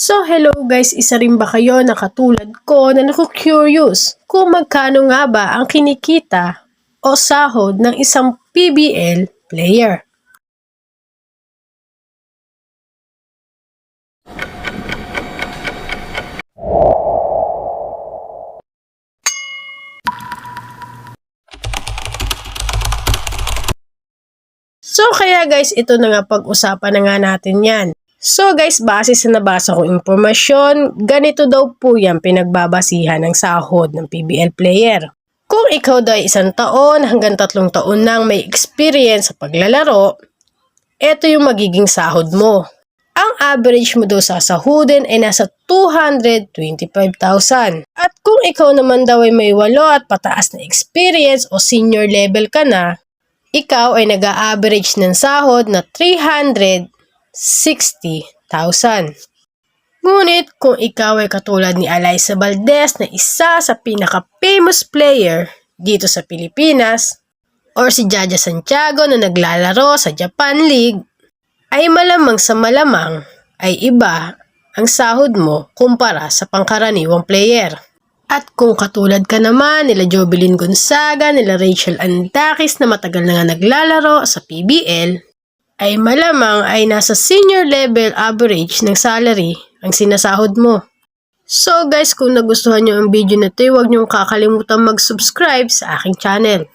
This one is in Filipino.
So hello guys, isa rin ba kayo na katulad ko na naku-curious kung magkano nga ba ang kinikita o sahod ng isang PBL player? So kaya guys, ito na nga pag-usapan na nga natin yan. So guys, base sa nabasa kong impormasyon, ganito daw po yan pinagbabasihan ng sahod ng PBL player. Kung ikaw daw ay isang taon hanggang tatlong taon nang may experience sa paglalaro, ito yung magiging sahod mo. Ang average mo daw sa sahudin ay nasa 225,000. At kung ikaw naman daw ay may walo at pataas na experience o senior level ka na, ikaw ay nag-a-average ng sahod na 360,000. Ngunit kung ikaw ay katulad ni Eliza Valdez na isa sa pinaka-famous player dito sa Pilipinas, or si Jaja Santiago na naglalaro sa Japan League, ay malamang sa malamang ay iba ang sahod mo kumpara sa pangkaraniwang player. At kung katulad ka naman nila Jovelyn Gonzaga, nila Rachel Andakis na matagal na nga naglalaro sa PBL, ay malamang ay nasa senior level average ng salary ang sinasahod mo. So guys, kung nagustuhan nyo ang video na ito, huwag nyo kakalimutan mag-subscribe sa aking channel.